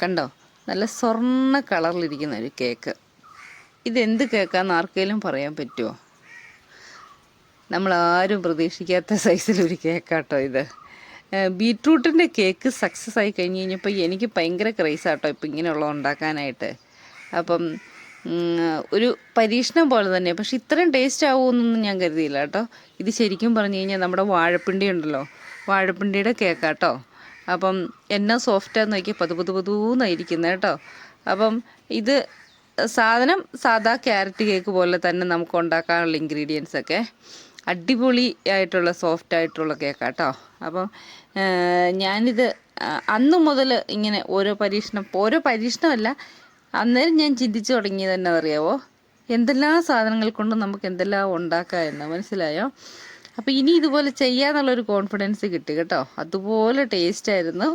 കണ്ടോ? നല്ല സ്വർണ കളറിലിരിക്കുന്ന ഒരു കേക്ക്. ഇതെന്ത് കേക്കാന്ന് ആർക്കെങ്കിലും പറയാൻ പറ്റുമോ നമ്മൾ ആരും പ്രതീക്ഷിക്കാത്ത സൈസിലൊരു കേക്കാട്ടോ ഇത്. ബീട്രൂട്ടിന്റെ കേക്ക് സക്സസ് ആയി കഴിഞ്ഞ് കഴിഞ്ഞപ്പോൾ എനിക്ക് ഭയങ്കര ക്രൈസാട്ടോ ഇപ്പം ഇങ്ങനെയുള്ള ഉണ്ടാക്കാനായിട്ട്. അപ്പം ഒരു പരീക്ഷണം പോലെ തന്നെ. പക്ഷെ ഇത്രയും ടേസ്റ്റ് ആവുമെന്നൊന്നും ഞാൻ കരുതിയില്ല കേട്ടോ. ഇത് ശരിക്കും പറഞ്ഞു കഴിഞ്ഞാൽ നമ്മുടെ വാഴപ്പിണ്ടി ഉണ്ടല്ലോ. വാഴപ്പിണ്ടിയുടെ കേക്കാട്ടോ. അപ്പം എന്നാ സോഫ്റ്റാന്ന് നോക്കി പതു പതു പതൂന്നായിരിക്കുന്നത് കേട്ടോ. അപ്പം ഇത് സാധനം സാധാ ക്യാരറ്റ് കേക്ക് പോലെ തന്നെ നമുക്ക് ഉണ്ടാക്കാനുള്ള ഇൻഗ്രീഡിയൻസ് ഒക്കെ അടിപൊളി ആയിട്ടുള്ള സോഫ്റ്റ് ആയിട്ടുള്ള കേക്കാട്ടോ അപ്പം ആ, ഞാനിത് അന്ന് മുതൽ ഇങ്ങനെ ഓരോ പരീക്ഷണം ഓരോ പരീക്ഷണമല്ല അന്നേരം ഞാൻ ചിന്തിച്ചു തുടങ്ങിയത് തന്നെ അറിയാവോ? എന്തെല്ലാം സാധനങ്ങൾ കൊണ്ട് നമുക്ക് എന്തെല്ലാം ഉണ്ടാക്കാം എന്ന് മനസ്സിലായോ? അപ്പോൾ ഇനി ഇതുപോലെ ചെയ്യാന്നുള്ളൊരു കോൺഫിഡൻസ് കിട്ടി കേട്ടോ. അതുപോലെ ടേസ്റ്റ് ആയിരുന്നു.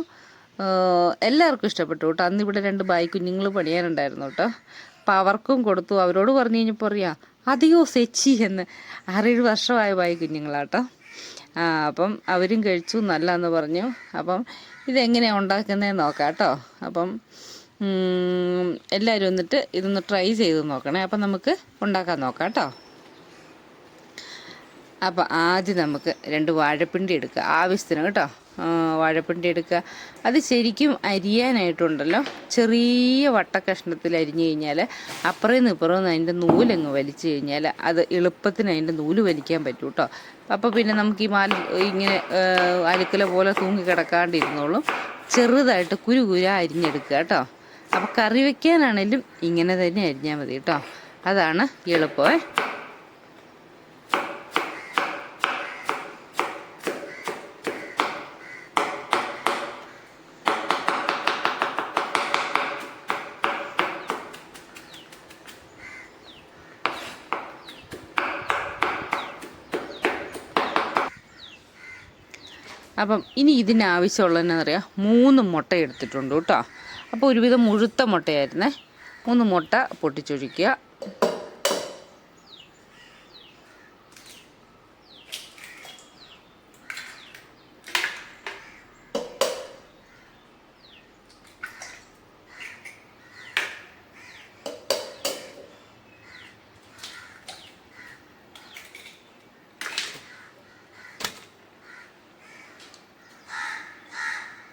എല്ലാവർക്കും ഇഷ്ടപ്പെട്ടു കേട്ടോ. അന്ന് ഇവിടെ രണ്ട് ബായി കുഞ്ഞുങ്ങൾ പണിയാനുണ്ടായിരുന്നു കേട്ടോ. അപ്പോൾ അവർക്കും കൊടുത്തു. അവരോട് പറഞ്ഞു കഴിഞ്ഞപ്പോൾ അറിയാം അതെയോ സെച്ചി എന്ന്. ആറേഴ് വർഷമായ ബായി കുഞ്ഞുങ്ങളാട്ടോ അപ്പം അവരും കഴിച്ചു നല്ല എന്ന് പറഞ്ഞു. അപ്പം ഇതെങ്ങനെയാണ് ഉണ്ടാക്കുന്നതെന്ന് നോക്കാം കേട്ടോ. അപ്പം എല്ലാവരും വന്നിട്ട് ഇതൊന്ന് ട്രൈ ചെയ്ത് നോക്കണേ. അപ്പം നമുക്ക് ഉണ്ടാക്കാൻ നോക്കാം കേട്ടോ. അപ്പോൾ ആദ്യം നമുക്ക് രണ്ട് വാഴപ്പിണ്ടി എടുക്കുക. ആവശ്യത്തിന് കേട്ടോ. വാഴപ്പിണ്ടി എടുക്കുക. അത് ശരിക്കും അരിയാനായിട്ടുണ്ടല്ലോ. ചെറിയ വട്ടക്കഷ്ണത്തിൽ അരിഞ്ഞു കഴിഞ്ഞാൽ അപ്പുറം നിന്ന് ഇപ്പുറം നിന്ന് അതിന്റെ നൂലങ്ങ് വലിച്ചു കഴിഞ്ഞാൽ അത് എളുപ്പത്തിന് അതിന്റെ നൂൽ വലിക്കാൻ പറ്റും കേട്ടോ അപ്പോൾ പിന്നെ നമുക്ക് ഈ മാല ഇങ്ങനെ അലുക്കല പോലെ തൂങ്ങി കിടക്കാണ്ടിരുന്നോളും ചെറുതായിട്ട് കുരു കുര അരിഞ്ഞെടുക്കുക കേട്ടോ അപ്പോൾ കറി വയ്ക്കാനാണെങ്കിലും ഇങ്ങനെ തന്നെ അരിഞ്ഞാൽ മതി കേട്ടോ അതാണ് എളുപ്പമേ അപ്പം ഇനി ഇതിന് പറയാം? മൂന്ന് മുട്ട എടുത്തിട്ടുണ്ട് കേട്ടോ. അപ്പോൾ ഒരുവിധം മുഴുത്ത മുട്ടയായിരുന്നേ. മൂന്ന് മുട്ട പൊട്ടിച്ചൊഴിക്കുക.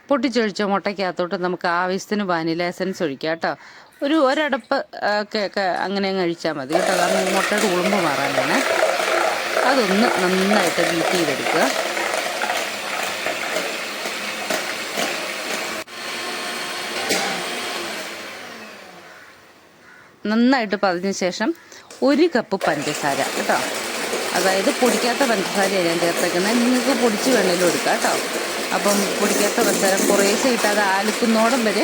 പൊട്ടിച്ചൊഴിച്ച മുട്ടയ്ക്കകത്തോട്ട് നമുക്ക് ആവശ്യത്തിന് വാനില എസൻസ് ഒഴിക്കാം കേട്ടോ. ഒരു ഒരടപ്പ് ഒക്കെ അങ്ങനെ അങ്ങ് കഴിച്ചാൽ മതി കേട്ടോ. കാരണം മുട്ടയുടെ ഉളുമ്പ് മാറാനാണ്. അതൊന്ന് നന്നായിട്ട് ബീറ്റ് ചെയ്തെടുക്കുക. നന്നായിട്ട് പതിഞ്ഞ ശേഷം ഒരു കപ്പ് പഞ്ചസാര കേട്ടോ. അതായത് പൊടിക്കാത്ത പഞ്ചസാരയാണ് ഞാൻ ചേർത്തേക്കുന്നത്. നിങ്ങൾക്ക് പൊടിച്ച് വേണേലും എടുക്കാം കേട്ടോ. അപ്പം പൊടിക്കാത്ത പഞ്ചസാര കുറേശ്ശെ ഇട്ട് അത് ആലിക്കുന്നോടം വരെ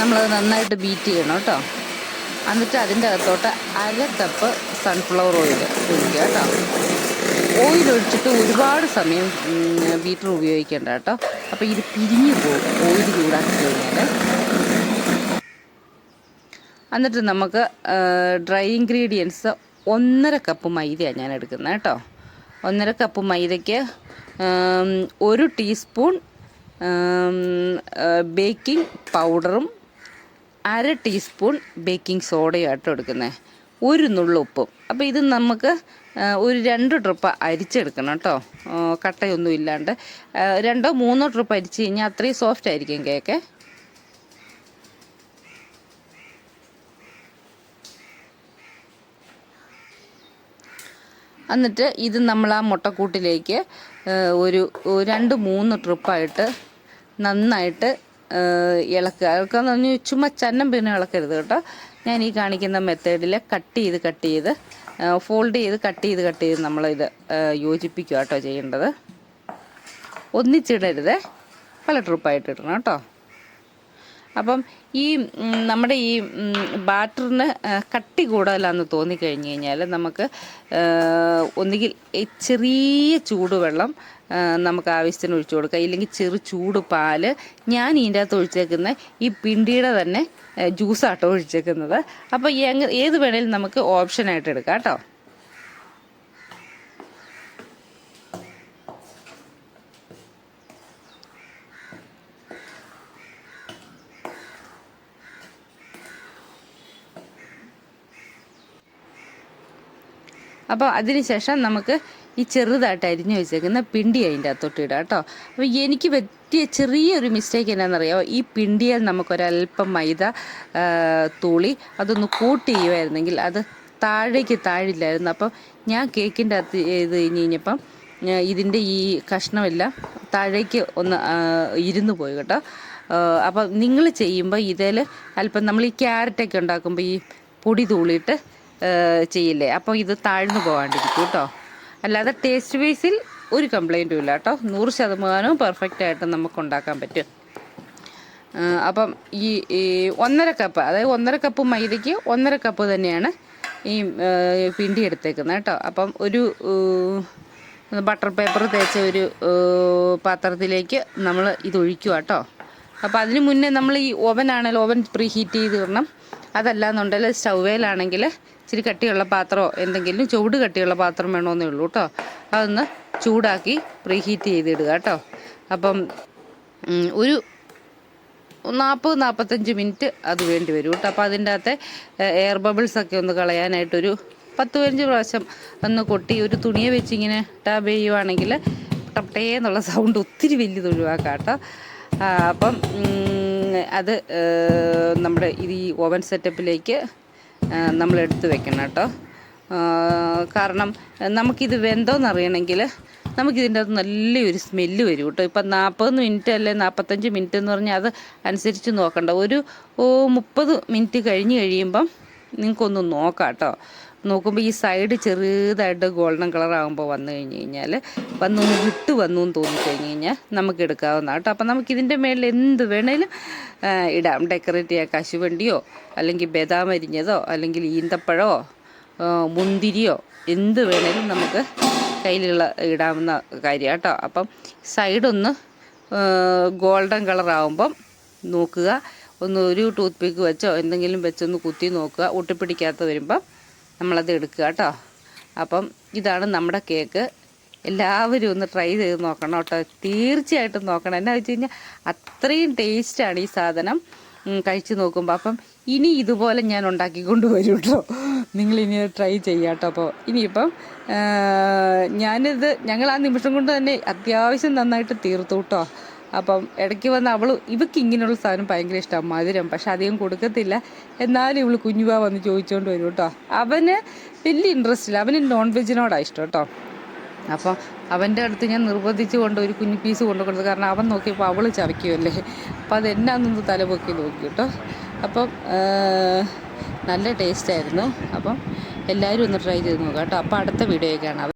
നമ്മളത് നന്നായിട്ട് ബീറ്റ് ചെയ്യണം കേട്ടോ. എന്നിട്ട് അതിന്റെ അകത്തോട്ട് അര കപ്പ് സൺഫ്ലവർ ഓയിൽ ഒഴിക്കുക കേട്ടോ. ഓയിൽ ഒഴിച്ചിട്ട് ഒരുപാട് സമയം ബീറ്റർ ഉപയോഗിക്കേണ്ട കേട്ടോ. അപ്പോൾ ഇത് പിരിഞ്ഞു പോകും ഓയിൽ ചൂടാക്കി കഴിഞ്ഞാൽ എന്നിട്ട് നമുക്ക് ഡ്രൈ ഇൻഗ്രീഡിയൻസ് ഒന്നര കപ്പ് മൈദയാണ് ഞാൻ എടുക്കുന്നത് കേട്ടോ. ഒന്നര കപ്പ് മൈദയ്ക്ക് ഒരു ടീസ്പൂൺ ബേക്കിംഗ് പൗഡറും അര ടീസ്പൂൺ ബേക്കിംഗ് സോഡയും ആട്ടോ എടുക്കുന്നത് ഒരു നുള്ളു ഉപ്പും. അപ്പോൾ ഇത് നമുക്ക് ഒരു രണ്ട് ട്രിപ്പ് അരിച്ചെടുക്കണം കേട്ടോ. കട്ടയൊന്നും ഇല്ലാണ്ട് രണ്ടോ മൂന്നോ ട്രിപ്പ് അരിച്ച് കഴിഞ്ഞാൽ അത്രയും സോഫ്റ്റ് ആയിരിക്കും കേക്ക്. എന്നിട്ട് ഇത് നമ്മൾ ആ മുട്ടക്കൂട്ടിലേക്ക് ഒരു രണ്ട് മൂന്ന് ട്രിപ്പായിട്ട് നന്നായിട്ട് ഇളക്കുക ഇളക്കുക. എന്ന് പറഞ്ഞാൽ ചുമ്മാ ചന്നം പിന്നെ ഇളക്കരുത് കേട്ടോ. ഞാൻ ഈ കാണിക്കുന്ന മെത്തേഡിൽ കട്ട് ചെയ്ത് കട്ട് ചെയ്ത് ഫോൾഡ് ചെയ്ത് കട്ട് ചെയ്ത് കട്ട് ചെയ്ത് നമ്മളിത് യോജിപ്പിക്കുക കേട്ടോ ചെയ്യേണ്ടത്. ഒന്നിച്ചിടരുത്. പല ട്രിപ്പായിട്ട് ഇടണം കേട്ടോ. അപ്പം ഈ നമ്മുടെ ഈ ബാറ്ററിന് കട്ടി കൂടുതലാന്ന് തോന്നിക്കഴിഞ്ഞ് കഴിഞ്ഞാൽ നമുക്ക് ഒന്നുകിൽ ചെറിയ ചൂടുവെള്ളം നമുക്ക് ആവശ്യത്തിന് ഒഴിച്ചു കൊടുക്കാം. ഇല്ലെങ്കിൽ ചെറു ചൂട് പാൽ ഞാൻ ഇതിന്റെ അകത്ത് ഒഴിച്ചേക്കുന്ന ഈ പിണ്ടിയുടെ തന്നെ ജ്യൂസാട്ടോ ഒഴിച്ചേക്കുന്നത്. അപ്പോൾ ഏത് വേണേലും നമുക്ക് ഓപ്ഷനായിട്ട് എടുക്കാം കേട്ടോ. അപ്പോൾ അതിനുശേഷം നമുക്ക് ഈ ചെറുതായിട്ട് അരിഞ്ഞു വെച്ചേക്കുന്ന പിണ്ടി അതിന്റെ അകത്തോട്ട് ഇടാം കേട്ടോ. അപ്പോൾ എനിക്ക് പറ്റിയ ചെറിയൊരു മിസ്റ്റേക്ക് എന്നാണെന്നറിയാമോ ഈ പിണ്ടിയിൽ നമുക്കൊരല്പം മൈദ തൂളി അതൊന്ന് കൂട്ടി ചെയ്യുമായിരുന്നെങ്കിൽ അത് താഴേക്ക് താഴില്ലായിരുന്നു. അപ്പം ഞാൻ കേക്കിന്റെ അകത്ത് ഇത് കഴിഞ്ഞ് കഴിഞ്ഞപ്പം ഇതിന്റെ ഈ കഷ്ണമെല്ലാം താഴേക്ക് ഒന്ന് ഇരുന്ന് പോയി കേട്ടോ. അപ്പോൾ അപ്പം നിങ്ങൾ ചെയ്യുമ്പോൾ ഇതിൽ അല്പം നമ്മൾ ഈ ക്യാരറ്റൊക്കെ ഉണ്ടാക്കുമ്പോൾ ഈ പൊടി തൂളിയിട്ട് ചെയ്യില്ലേ? അപ്പോൾ ഇത് താഴ്ന്നു പോകാണ്ടിരിക്കും കേട്ടോ അല്ലാതെ ടേസ്റ്റ് ബേസിൽ ഒരു കംപ്ലൈന്റും ഇല്ല കേട്ടോ നൂറ് ശതമാനവും പെർഫെക്റ്റ് ആയിട്ട് നമുക്ക് ഉണ്ടാക്കാൻ പറ്റും. അപ്പം ഈ ഒന്നര കപ്പ് അതായത് ഒന്നര കപ്പ് മൈദയ്ക്ക് ഒന്നര കപ്പ് തന്നെയാണ് ഈ പിണ്ടി എടുത്തേക്കുന്നത് കേട്ടോ അപ്പം ഒരു ബട്ടർ പേപ്പർ തേച്ച ഒരു പാത്രത്തിലേക്ക് നമ്മൾ ഇത് ഒഴിക്കുക കേട്ടോ അപ്പോൾ അതിന് മുന്നേ നമ്മൾ ഈ ഓവനാണെങ്കിൽ ഓവൻ പ്രീ ഹീറ്റ് ചെയ്ത് ഇടണം. അതല്ല എന്നുണ്ടെങ്കിൽ സ്റ്റൗവേലാണെങ്കിൽ ഇച്ചിരി കട്ടിയുള്ള പാത്രമോ എന്തെങ്കിലും ചൂട് കട്ടിയുള്ള പാത്രം വേണമെന്നേ ഉള്ളൂ കേട്ടോ. അതൊന്ന് ചൂടാക്കി പ്രീഹീറ്റ് ചെയ്തിടുക കേട്ടോ. അപ്പം ഒരു നാൽപ്പത് നാൽപ്പത്തഞ്ച് മിനിറ്റ് അത് വേണ്ടി വരും കേട്ടോ. അപ്പോൾ അതിന്റെ അകത്തെ എയർ ബബിൾസ് ഒക്കെ ഒന്ന് കളയാനായിട്ടൊരു പത്ത് പതിനഞ്ച് പ്രാവശ്യം ഒന്ന് കൊട്ടി ഒരു തുണിയെ വെച്ച് ഇങ്ങനെ ടാബ് ചെയ്യുവാണെങ്കിൽ ടപ്പട്ടേ എന്നുള്ള സൗണ്ട് ഒത്തിരി വലിയത് ഒഴിവാക്കാം കേട്ടോ. അപ്പം അത് നമ്മുടെ ഈ ഓവൻ സെറ്റപ്പിലേക്ക് നമ്മൾ എടുത്തു വെക്കണം കേട്ടോ. കാരണം നമുക്കിത് വെന്തോന്നറിയണമെങ്കിൽ നമുക്കിതിന്റെ അകത്ത് നല്ലൊരു സ്മെല്ല് വരും കേട്ടോ. ഇപ്പം നാൽപ്പത് മിനിറ്റ് അല്ലെ നാൽപ്പത്തഞ്ച് മിനിറ്റ് എന്ന് പറഞ്ഞാൽ അത് അനുസരിച്ച് നോക്കണ്ട. ഒരു മുപ്പത് മിനിറ്റ് കഴിഞ്ഞ് കഴിയുമ്പം നിങ്ങൾക്കൊന്ന് നോക്കാം കേട്ടോ. നോക്കുമ്പോൾ ഈ സൈഡ് ചെറുതായിട്ട് ഗോൾഡൻ കളർ ആകുമ്പോൾ വന്നു കഴിഞ്ഞ് കഴിഞ്ഞാൽ വന്നൊന്ന് വിട്ട് വന്നു എന്ന് തോന്നിക്കഴിഞ്ഞ് കഴിഞ്ഞാൽ നമുക്ക് എടുക്കാവുന്നതാണ് കേട്ടോ. അപ്പം നമുക്ക് ഇതിന്റെ മേളിൽ എന്ത് വേണേലും ഇടാം. ഡെക്കറേറ്റ് ചെയ്യാം. കശുവണ്ടിയോ അല്ലെങ്കിൽ ബദാം അരിഞ്ഞതോ അല്ലെങ്കിൽ ഈന്തപ്പഴമോ മുന്തിരിയോ എന്ത് വേണേലും നമുക്ക് കയ്യിലുള്ള ഇടാവുന്ന കാര്യം കേട്ടോ. അപ്പം സൈഡൊന്ന് ഗോൾഡൻ കളർ ആകുമ്പം നോക്കുക. ഒന്ന് ഒരു ടൂത്ത് പിക്ക് വെച്ചോ എന്തെങ്കിലും വെച്ചൊന്ന് കുത്തി നോക്കുക. ഒട്ടിപ്പിടിക്കാത്ത വരുമ്പം നമ്മളത് എടുക്കുക കേട്ടോ. അപ്പം ഇതാണ് നമ്മുടെ കേക്ക്. എല്ലാവരും ഒന്ന് ട്രൈ ചെയ്ത് നോക്കണം കേട്ടോ. തീർച്ചയായിട്ടും നോക്കണം. എന്നാ വെച്ച് കഴിഞ്ഞാൽ അത്രയും ടേസ്റ്റാണ് ഈ സാധനം. കഴിച്ചു നോക്കുമ്പോൾ അപ്പം ഇനി ഇതുപോലെ ഞാൻ ഉണ്ടാക്കിക്കൊണ്ട് വരും കേട്ടോ. നിങ്ങളിനി ട്രൈ ചെയ്യാം കേട്ടോ. അപ്പോൾ ഇനിയിപ്പം ഞാനിത് ഞങ്ങൾ ആ നിമിഷം കൊണ്ട് തന്നെ അത്യാവശ്യം നന്നായിട്ട് തീർത്തു കേട്ടോ. അപ്പം ഇടയ്ക്ക് വന്ന് അവൾ ഇവക്ക് ഇങ്ങനെയുള്ള സാധനം ഭയങ്കര ഇഷ്ടമാണ് മധുരം. പക്ഷെ അധികം കൊടുക്കത്തില്ല. എന്നാലും ഇവൾ കുഞ്ഞുവാ വന്ന് ചോദിച്ചുകൊണ്ട് വരും കേട്ടോ. അവന് വലിയ ഇൻട്രസ്റ്റ് ഇല്ല. അവന് നോൺ വെജിനോടാണ് ഇഷ്ടം കേട്ടോ. അപ്പോൾ അവന്റെ അടുത്ത് ഞാൻ നിർബന്ധിച്ച് കൊണ്ട് ഒരു കുഞ്ഞു പീസ് കൊണ്ടു കൊടുത്തു കാരണം അവൻ നോക്കിയപ്പോൾ അവൾ ചവയ്ക്കുമല്ലേ അപ്പം അതെന്നാന്നൊന്ന് തലപൊക്കി നോക്കി കേട്ടോ. അപ്പം നല്ല ടേസ്റ്റായിരുന്നു അപ്പം എല്ലാവരും ഒന്ന് ട്രൈ ചെയ്ത് നോക്കാം കേട്ടോ. അപ്പോൾ അടുത്ത വീഡിയോ കാണാം.